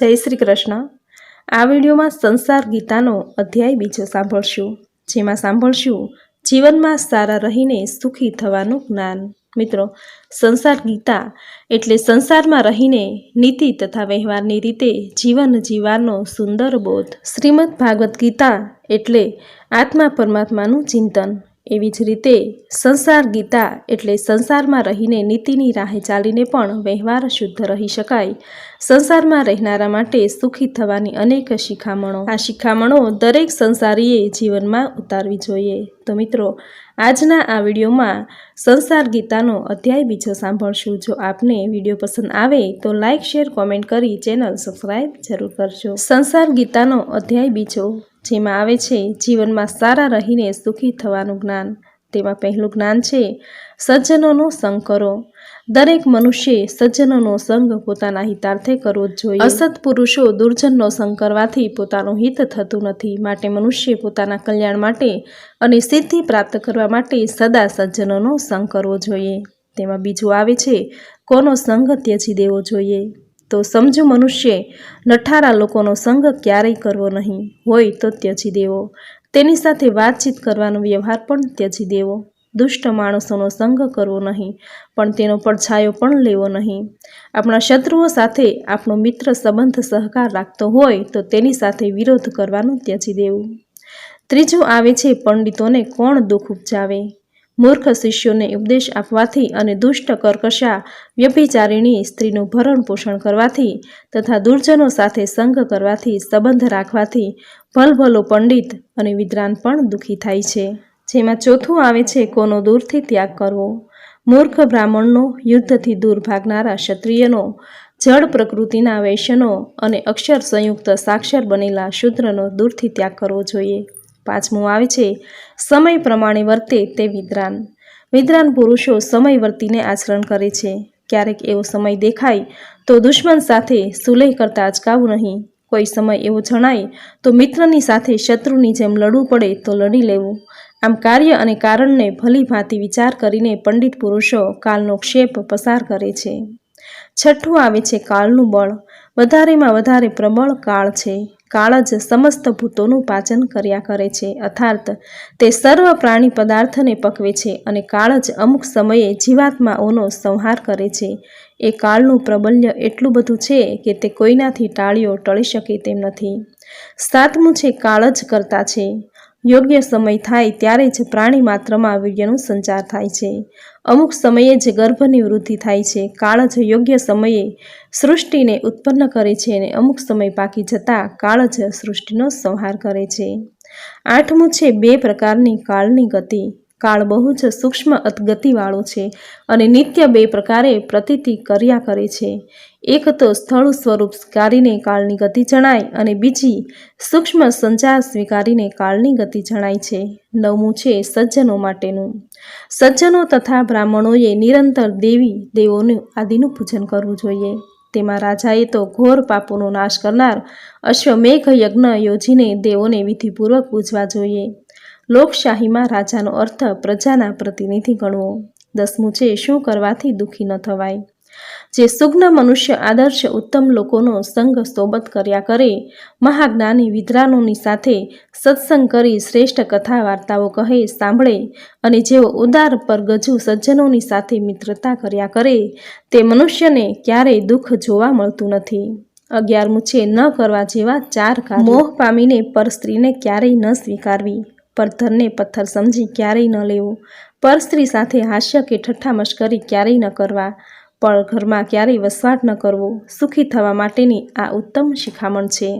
જય શ્રી કૃષ્ણ. આ વિડીયોમાં સંસાર ગીતાનો અધ્યાય બીજો સાંભળશું, જેમાં સાંભળશું, જીવનમાં સારા રહીને સુખી થવાનું જ્ઞાન. મિત્રો, સંસાર ગીતા એટલે સંસારમાં રહીને નીતિ તથા વ્યવહારની રીતે જીવન જીવવાનો સુંદર બોધ. શ્રીમદ ભાગવદ્ ગીતા એટલે આત્મા પરમાત્માનું ચિંતન. એવી જ રીતે સંસાર ગીતા એટલે સંસારમાં રહીને નીતિની રાહે ચાલીને પણ વ્યવહાર શુદ્ધ રહી શકાય. સંસારમાં રહેનારા માટે સુખી થવાની અનેક શિખામણો. આ શિખામણો દરેક સંસારીએ જીવનમાં ઉતારવી જોઈએ. તો મિત્રો, આજના આ વિડીયોમાં સંસાર ગીતાનો અધ્યાય બીજો સાંભળશું. જો આપને વીડિયો પસંદ આવે તો લાઇક શેર, કોમેન્ટ કરી ચેનલ સબસ્ક્રાઈબ જરૂર કરજો. સંસાર ગીતાનો અધ્યાય બીજો. જેમાં આવે છે, જીવનમાં સારા રહીને સુખી થવાનું જ્ઞાન. તેમાં પહેલું જ્ઞાન છે, સજ્જનોનો સંગ કરો. દરેક મનુષ્યે સજ્જનોનો સંગ પોતાના હિતાર્થે કરવો જ જોઈએ. અસત પુરુષો દુર્જનનો સંગ કરવાથી પોતાનું હિત થતું નથી. માટે મનુષ્ય પોતાના કલ્યાણ માટે અને સિદ્ધિ પ્રાપ્ત કરવા માટે સદા સજ્જનોનો સંગ કરવો જોઈએ. તેમાં બીજું આવે છે, કોનો સંગ ત્યજી દેવો જોઈએ? તો સમજુ મનુષ્ય, નઠારા લોકોનો સંગ ક્યારેય કરવો નહીં, હોય તો ત્યજી દેવો. તેની સાથે વાતચીત કરવાનો વ્યવહાર પણ ત્યજી દેવો. દુષ્ટ માણસોનો સંગ કરવો નહીં, પણ તેનો પડછાયો પણ લેવો નહીં. આપણા શત્રુઓ સાથે આપણો મિત્ર સંબંધ સહકાર રાખતો હોય, તો તેની સાથે વિરોધ કરવાનું ત્યજી દેવું. ત્રીજું આવે છે, પંડિતોને કોણ દુઃખ ઉપજાવે? મૂર્ખ શિષ્યોને ઉપદેશ આપવાથી અને દુષ્ટ કર્કશા વ્યભિચારીણી સ્ત્રીનું ભરણ પોષણ કરવાથી તથા દુર્જનો સાથે સંગ કરવાથી સંબંધ રાખવાથી ભલભલો પંડિત અને વિદ્વાન પણ દુઃખી થાય છે. જેમાં ચોથું આવે છે, કોનો દૂરથી ત્યાગ કરવો. મૂર્ખ બ્રાહ્મણનો યુદ્ધથી દૂર ભાગનારા ક્ષત્રિયનો જળ પ્રકૃતિના વૈશ્યનો અને અક્ષર સંયુક્ત સાક્ષર બનેલા શૂદ્રનો દૂરથી ત્યાગ કરવો જોઈએ. પાંચમું આવે છે, સમય પ્રમાણે વર્તે તે વિદ્રાન વિદ્રાન પુરુષો સમય વર્તીને આચરણ કરે છે. ક્યારેક એવો સમય દેખાય તો દુશ્મન સાથે સુલેહ કરતા અચકાવું નહીં. કોઈ સમય એવો જણાય તો મિત્રની સાથે શત્રુની જેમ લડવું પડે તો લડી લેવું. આમ કાર્ય અને કારણને ભલી ભાંતિ વિચાર કરીને પંડિત પુરુષો કાલનો ક્ષેપ પસાર કરે છે. છઠ્ઠું આવે છે કાળનું બળ. વધારેમાં વધારે પ્રબળ કાળ છે. કાળ જ સમસ્ત ભૂતોનું પાચન કર્યા કરે છે. અર્થાત તે સર્વ પ્રાણી પદાર્થને પકવે છે અને કાળ જ અમુક સમયે જીવાત્માઓનો સંહાર કરે છે. એ કાળનું પ્રબલ્ય એટલું બધું છે કે તે કોઈનાથી ટાળીઓ ટળી શકે તેમ નથી. સાતમું છે કાળ જ કરતા છે. યોગ્ય સમય થાય ત્યારે જ પ્રાણી માત્રમાં વીર્યનો સંચાર થાય છે. અમુક સમયે જ ગર્ભની વૃદ્ધિ થાય છે. કાળ જ યોગ્ય સમયે સૃષ્ટિને ઉત્પન્ન કરે છે અને અમુક સમય પાકી જતાં કાળ જ સૃષ્ટિનો સંહાર કરે છે. આઠમું છે બે પ્રકારની કાળની ગતિ. કાળ બહુ જ સૂક્ષ્મ ગતિવાળો છે અને નિત્ય બે પ્રકારે પ્રતીતિ કર્યા કરે છે. એક તો સ્થળ સ્વરૂપ સ્વીકારીને કાળની ગતિ જણાય અને બીજી સૂક્ષ્મ સંચાર સ્વીકારીને કાળની ગતિ જણાય છે. નવમું છે સજ્જનો માટેનું. સજ્જનો તથા બ્રાહ્મણોએ નિરંતર દેવી, દેવોનું આદિનું પૂજન કરવું જોઈએ. તેમાં રાજાએ તો ઘોર પાપોનો નાશ કરનાર અશ્વમેઘ યજ્ઞ યોજીને દેવોને વિધિપૂર્વક પૂજવા જોઈએ. લોકશાહીમાં રાજાનો અર્થ પ્રજાના પ્રતિનિધિ ગણવો. દસમું છે, શું કરવાથી દુઃખી ન થવાય? જે સુગ્ન મનુષ્ય આદર્શ ઉત્તમ લોકોનો સંગ સોબત કર્યા કરે, મહાજ્ઞાની વિદ્રાનોની સાથે સત્સંગ કરી શ્રેષ્ઠ કથા વાર્તાઓ કહે, સાંભળે અને જેઓ ઉદાર પર ગજુ સજ્જનોની સાથે મિત્રતા કર્યા કરે, તે મનુષ્યને ક્યારેય દુઃખ જોવા મળતું નથી. અગિયારમું છે, ન કરવા જેવા ચાર કામ મોહ પામીને પર સ્ત્રીને ક્યારેય ન સ્વીકારવી. પર ધનને પથ્થર સમજી ક્યારેય ન લેવું. પર સ્ત્રી સાથે હાસ્ય કે ઠઠ્ઠા મશ્કરી ક્યારેય ન કરવા, પણ ઘરમાં ક્યારેય વસવાટ ન કરવો. સુખી થવા માટેની આ ઉત્તમ શિખામણ છે.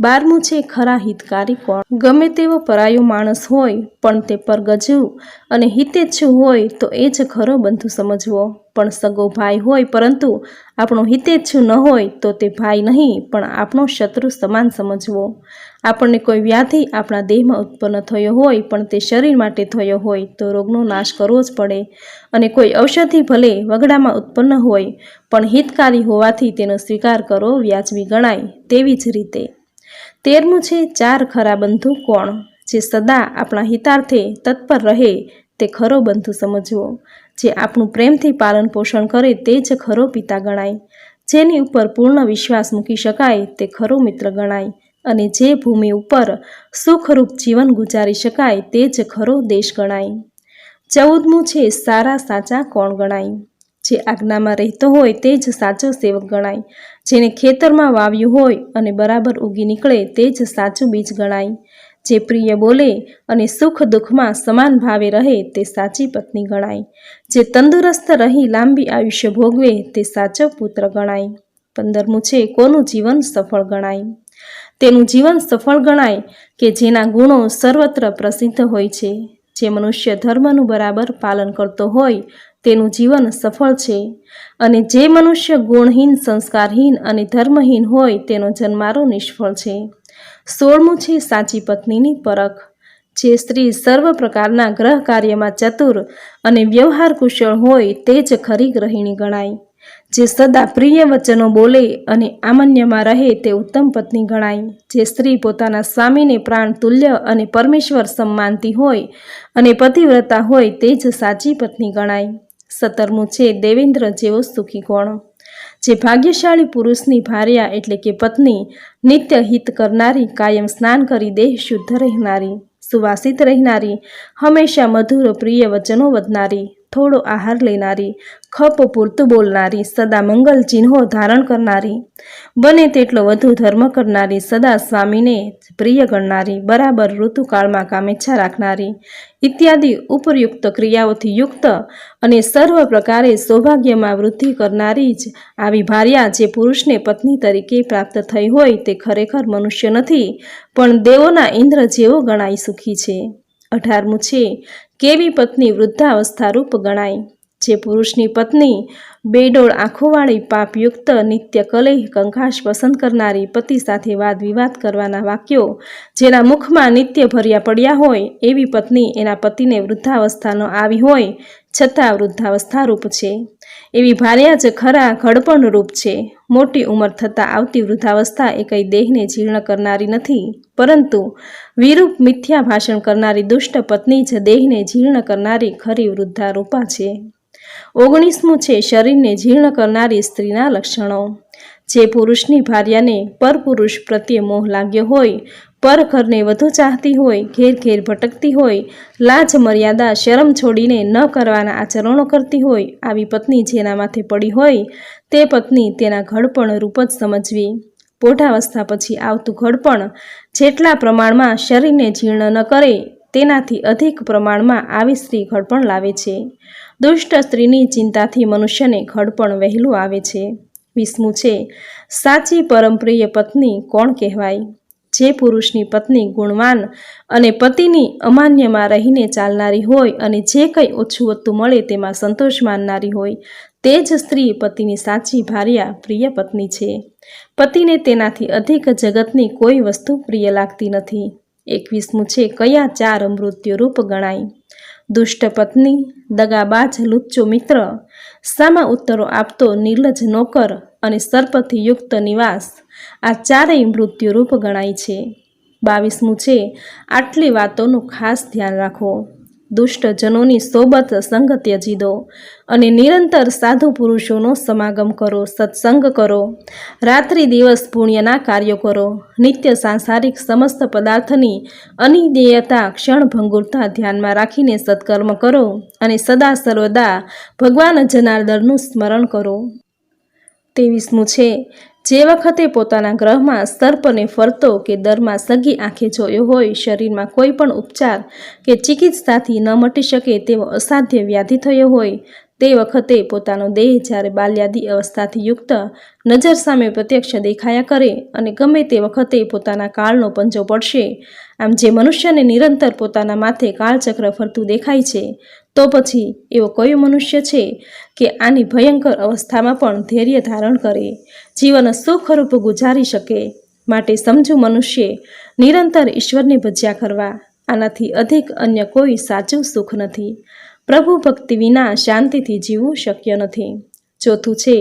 બારમું છે ખરા હિતકારી કોણ? ગમે તેવો પરાયો માણસ હોય, પણ તે પર ગજવું અને હિતેચ્છુ હોય તો એ જ ખરો બંધુ સમજવો. પણ સગો ભાઈ હોય પરંતુ આપણો હિતેચ્છુ ન હોય તો તે ભાઈ નહીં, પણ આપણો શત્રુ સમાન સમજવો. આપણને કોઈ વ્યાધિ આપણા દેહમાં ઉત્પન્ન થયો હોય, પણ તે શરીર માટે થયો હોય તો રોગનો નાશ કરવો જ પડે. અને કોઈ ઔષધિ ભલે વગડામાં ઉત્પન્ન હોય, પણ હિતકારી હોવાથી તેનો સ્વીકાર કરવો વ્યાજબી ગણાય તેવી જ રીતે. તેરમું છે, ચાર ખરા બંધુ કોણ? જે સદા આપણા હિતાર્થે તત્પર રહે, તે ખરો બંધુ સમજવો. જે આપણું પ્રેમથી પાલન પોષણ કરે, તે જ ખરો પિતા ગણાય. જેની ઉપર પૂર્ણ વિશ્વાસ મૂકી શકાય, તે ખરો મિત્ર ગણાય. અને જે ભૂમિ ઉપર સુખરૂપ જીવન ગુજારી શકાય, તે જ ખરો દેશ ગણાય. ચૌદમું છે, સારા સાચા કોણ ગણાય? જે આજ્ઞામાં રહેતો હોય તે જ સાચો સેવક ગણાય. જેને ખેતરમાં વાવ્યું હોય અને બરાબર ઉગી નીકળે તે જ સાચું બીજ ગણાય. જે પ્રિય બોલે અને સુખ દુઃખમાં સમાન ભાવે રહે તે સાચી પત્ની ગણાય. જે તંદુરસ્ત રહી લાંબી આયુષ્ય ભોગવે તે સાચો પુત્ર ગણાય. પંદરમું છે કોનું જીવન સફળ ગણાય? તેનું જીવન સફળ ગણાય કે જેના ગુણો સર્વત્ર પ્રસિદ્ધ હોય છે. જે મનુષ્ય ધર્મનું બરાબર પાલન કરતો હોય તેનું જીવન સફળ છે અને જે મનુષ્ય ગુણહીન, સંસ્કારહીન અને ધર્મહીન હોય તેનો જન્મારો નિષ્ફળ છે. સોળમું છે સાચી પત્નીની પરખ, જે સ્ત્રી સર્વ પ્રકારના ગ્રહ કાર્યમાં ચતુર અને વ્યવહાર કુશળ હોય તે જ ખરી ગ્રહિણી ગણાય. જે સદા પ્રિય વચનો બોલે અને આમન્યમાં રહે તે ઉત્તમ પત્ની ગણાય. જે સ્ત્રી પોતાના સ્વામીને પ્રાણ, તુલ્ય અને પરમેશ્વર સન્માનતી હોય અને પતિવ્રતા હોય તે જ સાચી પત્ની ગણાય. સત્તરમું છે, દેવેન્દ્ર જેવો સુખી કોણ? જે ભાગ્યશાળી પુરુષની ભાર્યા એટલે કે પત્ની, નિત્ય હિત કરનારી, કાયમ સ્નાન કરી દેહ શુદ્ધ રહેનારી, સુવાસિત રહેનારી, હંમેશા મધુર, પ્રિય વચનો વધનારી થોડો આહાર લેનારી ખપ પૂરતું બોલનારી, સદા મંગલ ચિહ્નો ધારણ કરનારી, બને તેટલો વધુ ધર્મ કરનારી, સદા સ્વામીને પ્રિય ગણનારી, બરાબર ઋતુકાળમાં કામેચ્છા રાખનારી, ઇત્યાદિ ઉપરયુક્ત ક્રિયાઓથી યુક્ત અને સર્વ પ્રકારે સૌભાગ્યમાં વૃદ્ધિ કરનારી જ આવી ભાર્યા જે પુરુષને પત્ની તરીકે પ્રાપ્ત થઈ હોય તે ખરેખર મનુષ્ય નથી, પણ દેવોના ઇન્દ્ર જેવો ગણાય સુખી છે. અઢારમું છે કેવી પત્ની વૃદ્ધાવસ્થા રૂપ ગણાય? જે પુરુષની પત્ની બેડોળ આંખોવાળી પાપયુક્ત નિત્ય કલેહ કંકાશ પસંદ કરનારી પતિ સાથે વાદ વિવાદ કરવાના વાક્યો જેના મુખમાં નિત્ય ભર્યા પડ્યા હોય એવી પત્ની એના પતિને વૃદ્ધાવસ્થાનો આવી હોય છતાં વૃદ્ધાવસ્થા રૂપ છે. એવી ભાર્યા જ ખરા ઘડપણ રૂપ છે. મોટી ઉંમર થતાં આવતી વૃદ્ધાવસ્થા એ કંઈ દેહને જીર્ણ કરનારી નથી. પરંતુ વિરૂપ મિથ્યા ભાષણ કરનારી દુષ્ટ પત્ની જ દેહને જીર્ણ કરનારી ખરી વૃદ્ધારૂપા છે. ઓગણીસમું છે શરીરને જીર્ણ કરનારી સ્ત્રીના લક્ષણો. જે પુરુષની ભાર્યાને પરપુરુષ પ્રત્યે મોહ લાગ્યો હોય, પર ઘરને વધુ ચાહતી હોય, ઘેર ઘેર ભટકતી હોય, લાજ મર્યાદા શરમ છોડીને ન કરવાના આચરણો કરતી હોય, આવી પત્ની જેના માથે પડી હોય, તે પત્ની તેના ઘડપણ રૂપ જ સમજવી. પોઢાવસ્થા પછી આવતું ઘડપણ જેટલા પ્રમાણમાં શરીરને જીર્ણ ન કરે તેનાથી અધિક પ્રમાણમાં આવી સ્ત્રી ઘડપણ લાવે છે. દુષ્ટ સ્ત્રીની ચિંતાથી મનુષ્યને ઘડપણ વહેલું આવે છે. વીસમું છે. સાચી પરમપ્રિય પત્ની કોણ કહેવાય? જે પુરુષની પત્ની ગુણવાન અને પતિની અમાન્યમાં રહીને ચાલનારી હોય અને જે કંઈ ઓછું વધતું મળે તેમાં સંતોષ માનનારી હોય, તે જ સ્ત્રી પતિની સાચી ભાર્યા પ્રિય પત્ની છે. પતિને તેનાથી અધિક જગતની કોઈ વસ્તુ પ્રિય લાગતી નથી. એકવીસમું છે, કયા ચાર મૃત્યુરૂપ ગણાય? દુષ્ટ પત્ની, દગાબાજ, લુચ્ચો મિત્ર સામા ઉત્તરો આપતો નિર્લજ નોકર અને સર્પથી યુક્ત નિવાસ? આ ચારેય મૃત્યુરૂપ ગણાય છે. બાવીસમું છે, આટલી વાતોનું ખાસ ધ્યાન રાખો. દુષ્ટજનોની સોબત સંગ ત્યજી અને નિરંતર સાધુ પુરુષોનો સમાગમ કરો, સત્સંગ કરો, રાત્રિ દિવસ પુણ્યના કાર્યો કરો, નિત્ય સાંસારિક સમસ્ત પદાર્થની અનિદેયતા ક્ષણભંગુરતા ધ્યાનમાં રાખીને સત્કર્મ કરો અને સદા સર્વદા ભગવાન જનાર્દનનું સ્મરણ કરો. તેવીસમું છે જે વખતે પોતાના ગ્રહમાં સર્પને ફરતો કે દરમાં સગી આંખે જોયો હોય, શરીરમાં કોઈ પણ ઉપચાર કે ચિકિત્સાથી ન મટી શકે તેવો અસાધ્ય વ્યાધિ થયો હોય, તે વખતે પોતાનો દેહ જ્યારે બાલ્યાદી અવસ્થાથી યુક્ત નજર સામે પ્રત્યક્ષ દેખાયા કરે અને ગમે તે વખતે પોતાના કાળનો પંજો પડશે, આમ જે મનુષ્યને નિરંતર પોતાના માથે કાળચક્ર ફરતું દેખાય છે તો પછી એવો કયો મનુષ્ય છે કે આની ભયંકર અવસ્થામાં પણ ધૈર્ય ધારણ કરે, જીવન સુખરૂપ ગુજારી શકે? માટે સમજુ મનુષ્ય, નિરંતર ઈશ્વરને ભજ્યા કરવા, આનાથી અધિક અન્ય કોઈ સાચું સુખ નથી. પ્રભુ ભક્તિ વિના શાંતિથી જીવવું શક્ય નથી. ચોથું છે,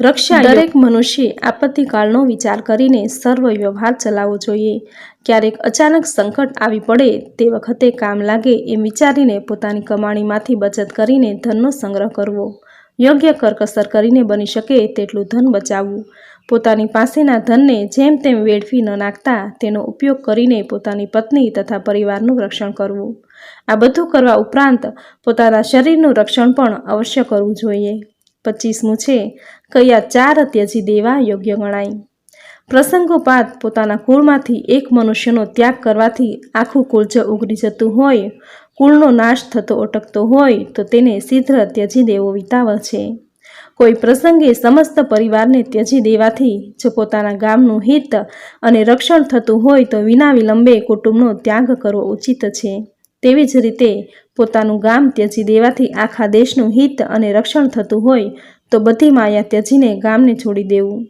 રક્ષા દરેક મનુષ્ય આપત્તિકાળનો વિચાર કરીને સર્વ વ્યવહાર ચલાવવો જોઈએ. ક્યારેક અચાનક સંકટ આવી પડે તે વખતે કામ લાગે એમ વિચારીને પોતાની કમાણીમાંથી બચત કરીને ધનનો સંગ્રહ કરવો. યોગ્ય કરકસર કરીને બની શકે તેટલું ધન બચાવવું. પોતાની પાસેના ધનને જેમ તેમ વેડફી ન નાખતા તેનો ઉપયોગ કરીને પોતાની પત્ની તથા પરિવારનું રક્ષણ કરવું. આ બધું કરવા ઉપરાંત પોતાના શરીરનું રક્ષણ પણ અવશ્ય કરવું જોઈએ. પચીસમું છે. કયા ચાર ત્યજી દેવા યોગ્ય ગણાય? પ્રસંગોપાત પોતાના કુળમાંથી એક મનુષ્યનો ત્યાગ કરવાથી આખું કુળ જો ઉગડી જતું હોય. કુળનો નાશ થતો અટકતો હોય તો તેને શીઘ્ર ત્યજી દેવો વિતાવે છે. કોઈ પ્રસંગે સમસ્ત પરિવારને ત્યજી દેવાથી જો પોતાના ગામનું હિત અને રક્ષણ થતું હોય તો વિના વિલંબે કુટુંબનો ત્યાગ કરવો ઉચિત છે. તેવી જ રીતે પોતાનું ગામ ત્યજી દેવાથી આખા દેશનું હિત અને રક્ષણ થતું હોય, તો બધી માયા ત્યજીને ગામને છોડી દેવું.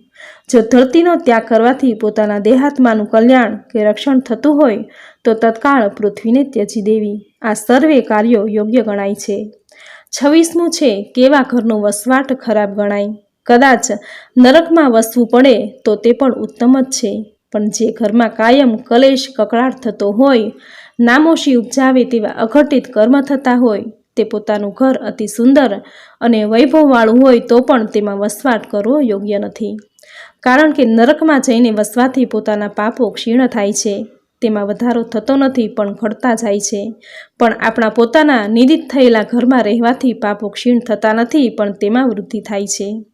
જો ધરતીનો ત્યાગ કરવાથી પોતાના દેહાત્માનું કલ્યાણ કે રક્ષણ થતું હોય, તો તત્કાળ પૃથ્વીને ત્યજી દેવી. આ સર્વે કાર્યો યોગ્ય ગણાય છે. છવ્વીસમું છે, કેવા ઘરનો વસવાટ ખરાબ ગણાય? કદાચ નરકમાં વસવું પડે, તો તે પણ ઉત્તમ જ છે. પણ જે ઘરમાં કાયમ કલેશ કકળાટ થતો હોય નામોશી ઉપજાવે તેવા અઘટિત કર્મ થતા હોય, તે પોતાનું ઘર અતિ સુંદર અને વૈભવવાળું હોય તો પણ તેમાં વસવાટ કરવો યોગ્ય નથી. કારણ કે નરકમાં જઈને વસવાથી પોતાના પાપો ક્ષીણ થાય છે. તેમાં વધારો થતો નથી પણ ઘટતા જાય છે. પણ આપણા પોતાના નિદિત થયેલા ઘરમાં રહેવાથી પાપો ક્ષીણ થતા નથી પણ તેમાં વૃદ્ધિ થાય છે.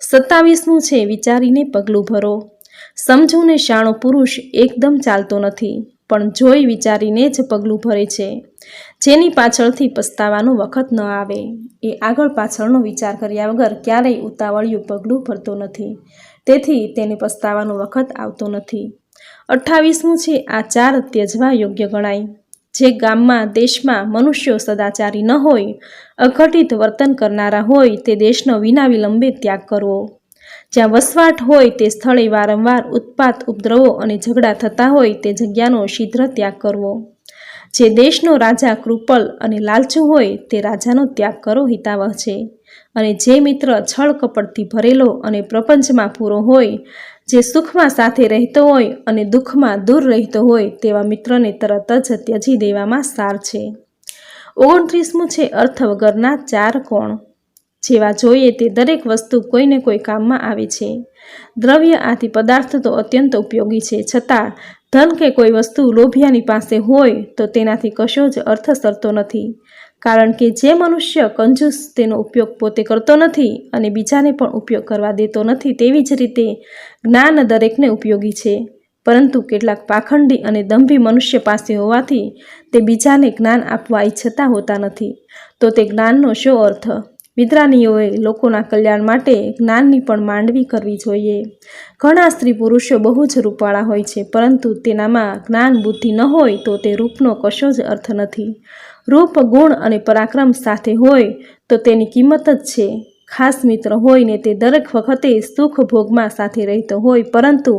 સત્તાવીસમું છે વિચારીને પગલું ભરો. સમજુને શાણો પુરુષ એકદમ ચાલતો નથી. પણ જોઈ વિચારીને જ પગલું ભરે છે. જેની પાછળથી પસ્તાવાનો વખત ન આવે. એ આગળ પાછળનો વિચાર કર્યા વગર ક્યારેય ઉતાવળિયું પગલું ભરતો નથી. તેથી તેને પસ્તાવાનો વખત આવતો નથી. અઠ્ઠાવીસમું છે, આ ચાર ત્યજવા યોગ્ય ગણાય. જે ગામમાં, દેશમાં મનુષ્યો સદાચારી ન હોય, અઘટિત વર્તન કરનારા હોય, તે દેશનો વિના વિલંબે ત્યાગ કરવો. જ્યાં વસવાટ હોય તે સ્થળે વારંવાર ઉત્પાત ઉપદ્રવો અને ઝઘડા થતા હોય તે જગ્યાનો શીઘ્ર ત્યાગ કરવો. જે દેશનો રાજા કૃપલ અને લાલચુ હોય તે રાજાનો ત્યાગ કરો હિતાવહ છે. અને જે મિત્ર છળ કપટથી ભરેલો અને પ્રપંચમાં પૂરો હોય, જે સુખમાં સાથે રહેતો હોય અને દુઃખમાં દૂર રહેતો હોય તેવા મિત્રને તરત જ ત્યજી દેવામાં સાર છે. ઓગણત્રીસમું છે અર્થ વગરના ચાર કોણ? જેવા જોઈએ તે દરેક વસ્તુ કોઈને કોઈ કામમાં આવે છે. દ્રવ્ય આદિ પદાર્થ તો અત્યંત ઉપયોગી છે. છતાં, ધન કે કોઈ વસ્તુ લોભિયાની પાસે હોય તો તેનાથી કશો જ અર્થ સરતો નથી. કારણ કે જે મનુષ્ય કંજૂસ તેનો ઉપયોગ પોતે કરતો નથી અને બીજાને પણ ઉપયોગ કરવા દેતો નથી તેવી જ રીતે જ્ઞાન દરેકને ઉપયોગી છે. પરંતુ કેટલાક પાખંડી અને દંભી મનુષ્ય પાસે હોવાથી તે બીજાને જ્ઞાન આપવા ઈચ્છતા હોતા નથી. તો તે જ્ઞાનનો શો અર્થ? વિદ્રાનીઓએ લોકોના કલ્યાણ માટે જ્ઞાનની પણ માંડવી કરવી જોઈએ. ઘણા સ્ત્રી પુરુષો બહુ જ રૂપવાળા હોય છે, પરંતુ તેનામાં જ્ઞાન બુદ્ધિ ન હોય તો તે રૂપનો કશો જ અર્થ નથી. રૂપ, ગુણ અને પરાક્રમ સાથે હોય તો તેની કિંમત જ છે. ખાસ મિત્ર હોય ને તે દરેક વખતે સુખ ભોગમાં સાથે રહેતો હોય, પરંતુ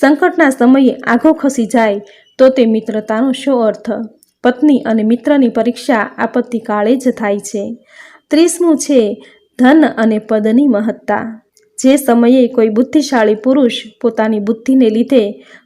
સંકટના સમયે આઘો ખસી જાય તો તે મિત્રતાનો શો અર્થ? પત્ની અને મિત્રની પરીક્ષા આપત્તિકાળે જ થાય છે. ત્રીસમું છે ધન અને પદની મહત્તા. જે સમયે કોઈ બુદ્ધિશાળી પુરુષ પોતાની બુદ્ધિને લીધે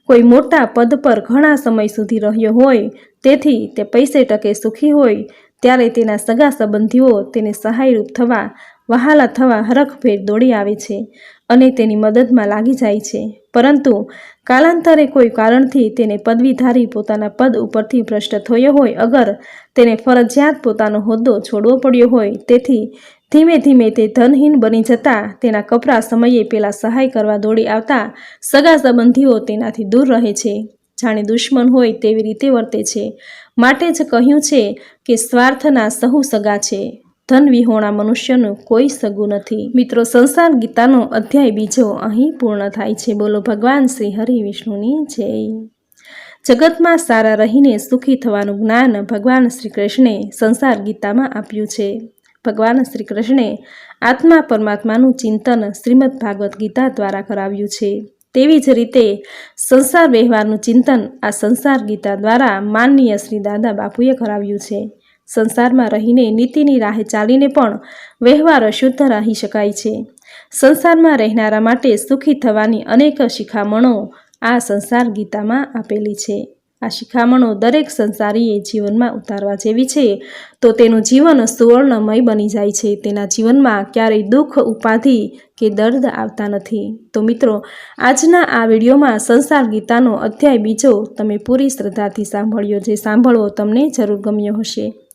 કોઈ મોટા પદ પર ઘણા સમય સુધી રહ્યો હોય, તેથી તે પૈસે ટકે સુખી હોય, ત્યારે તેના સગા સંબંધીઓ તેને સહાયરૂપ થવા વહાલા થવા હરખભેર દોડી આવે છે અને તેની મદદમાં લાગી જાય છે. પરંતુ કાલાંતરે કોઈ કારણથી તેને પદવીધારી પોતાના પદ ઉપરથી ભ્રષ્ટ થયો હોય અગર તેને ફરજિયાત પોતાનો હોદ્દો છોડવો પડ્યો હોય. તેથી ધીમે ધીમે તે ધનહીન બની જતા તેના કપરા સમયે પેલા સહાય કરવા દોડી આવતા સગા સંબંધીઓ તેનાથી દૂર રહે છે. જાણે દુશ્મન હોય તેવી રીતે વર્તે છે. માટે જ કહ્યું છે કે સ્વાર્થના સહુ સગા છે. ધન વિહોણા મનુષ્યનું કોઈ સગું નથી. મિત્રો, સંસાર ગીતાનો અધ્યાય બીજો અહીં પૂર્ણ થાય છે. બોલો, ભગવાન શ્રી હરિ વિષ્ણુની જય. જગતમાં સારા રહીને સુખી થવાનું જ્ઞાન ભગવાન શ્રી કૃષ્ણે સંસાર ગીતામાં આપ્યું છે. ભગવાન શ્રી કૃષ્ણે આત્મા પરમાત્માનું ચિંતન શ્રીમદ ભાગવત ગીતા દ્વારા કરાવ્યું છે. તેવી જ રીતે સંસાર વ્યવહારનું ચિંતન આ સંસાર ગીતા દ્વારા માનનીય શ્રી દાદા બાપુએ કરાવ્યું છે. સંસારમાં રહીને નીતિની રાહે ચાલીને પણ વ્યવહાર શુદ્ધ રહી શકાય છે. સંસારમાં રહેનારા માટે સુખી થવાની અનેક શિખામણો આ સંસાર ગીતામાં આપેલી છે. આ શિખામણો દરેક સંસારીએ જીવનમાં ઉતારવા જેવી છે, તો તેનું જીવન સુવર્ણમય બની જાય છે. તેના જીવનમાં ક્યારેય દુઃખ, ઉપાધિ કે દર્દ આવતા નથી. તો મિત્રો, આજના આ વિડીયોમાં સંસાર ગીતાનો અધ્યાય બીજો તમે પૂરી શ્રદ્ધાથી સાંભળ્યો જે સાંભળવો તમને જરૂર ગમ્યો હશે.